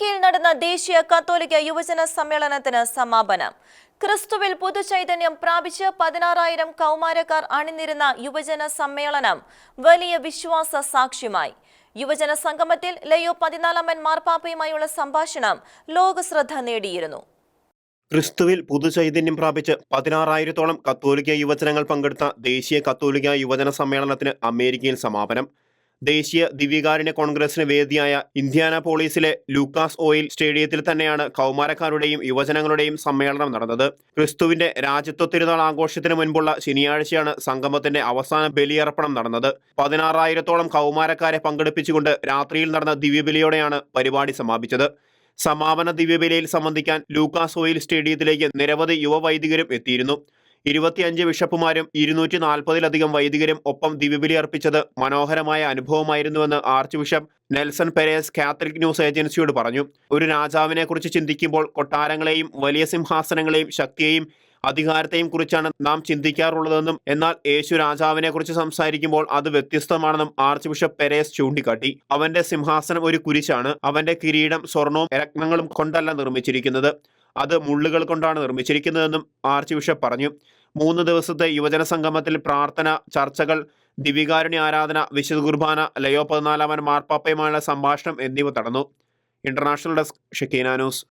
അമേരിക്കയിൽ നടന്ന ദേശീയ കത്തോലിക്ക യുവജന സമ്മേളനത്തിന് സമാപനം. ക്രിസ്തുവിൽ പുതുചൈതന്യം പ്രാപിച്ച് പതിനാറായിരം കൗമാരക്കാർ അണിനിരുന്ന യുവജന സമ്മേളനം വലിയ വിശ്വാസ സാക്ഷ്യമായി. യുവജന സംഗമത്തിൽ ലയോ പതിനാലാമൻ മാർപ്പാപ്പയുമായുള്ള സംഭാഷണം ലോകശ്രദ്ധ നേടിയിരുന്നു. ക്രിസ്തുവിൽ പുതുചൈതന്യം പ്രാപിച്ച് പതിനാറായിരത്തോളം കത്തോലിക്ക യുവജനങ്ങൾ പങ്കെടുത്ത ദേശീയ കത്തോലിക്ക യുവജന സമ്മേളനത്തിന് അമേരിക്കയിൽ സമാപനം. ദേശീയ ദിവ്യകാരുണ്യ കോൺഗ്രസിന് വേദിയായ ഇന്ത്യാന പോളീസിലെ ലൂക്കാസ് ഓയിൽ സ്റ്റേഡിയത്തിൽ തന്നെയാണ് കൗമാരക്കാരുടെയും യുവജനങ്ങളുടെയും സമ്മേളനം നടന്നത്. ക്രിസ്തുവിന്റെ രാജ്യത്വ തിരുനാൾ ആഘോഷത്തിന് മുൻപുള്ള ശനിയാഴ്ചയാണ് സംഗമത്തിന്റെ അവസാന ബലിയർപ്പണം നടന്നത്. പതിനാറായിരത്തോളം കൗമാരക്കാരെ പങ്കെടുപ്പിച്ചുകൊണ്ട് രാത്രിയിൽ നടന്ന ദിവ്യബലിയോടെയാണ് പരിപാടി സമാപിച്ചത്. സമാപന ദിവ്യബലിയിൽ സംബന്ധിക്കാൻ ലൂക്കാസ് ഓയിൽ സ്റ്റേഡിയത്തിലേക്ക് നിരവധി യുവവൈദികരും എത്തിയിരുന്നു. ഇരുപത്തിയഞ്ച് ബിഷപ്പുമാരും ഇരുന്നൂറ്റി നാൽപ്പതിലധികം വൈദികരും ഒപ്പം ദിവ്യബലി അർപ്പിച്ചത് മനോഹരമായ അനുഭവമായിരുന്നുവെന്ന് archbishop Nelson Perez Catholic news ഏജൻസിയോട് പറഞ്ഞു. ഒരു രാജാവിനെ കുറിച്ച് ചിന്തിക്കുമ്പോൾ കൊട്ടാരങ്ങളെയും വലിയ സിംഹാസനങ്ങളെയും ശക്തിയെയും അധികാരത്തെയും കുറിച്ചാണ് നാം ചിന്തിക്കാറുള്ളതെന്നും എന്നാൽ യേശു രാജാവിനെ കുറിച്ച് സംസാരിക്കുമ്പോൾ അത് വ്യത്യസ്തമാണെന്നും ആർച്ച് ബിഷപ്പ് പെരേസ് ചൂണ്ടിക്കാട്ടി. അവന്റെ സിംഹാസനം ഒരു കുരിശാണ്. അവന്റെ കിരീടം സ്വർണവും രത്നങ്ങളും കൊണ്ടല്ല നിർമ്മിച്ചിരിക്കുന്നത്. അത് മുള്ളുകൾ കൊണ്ടാണ് നിർമ്മിച്ചിരിക്കുന്നതെന്നും ആർച്ച് ബിഷപ്പ് പറഞ്ഞു. മൂന്ന് ദിവസത്തെ യുവജന സംഗമത്തിൽ പ്രാർത്ഥന ചർച്ചകൾ ദിവികാരുണ്യ ആരാധന വിശുദ്ധ കുർബാന ലയോ പതിനാലാമൻ മാർപ്പാപ്പയുമായുള്ള സംഭാഷണം എന്നിവ നടന്നു. International desk Shekinah news.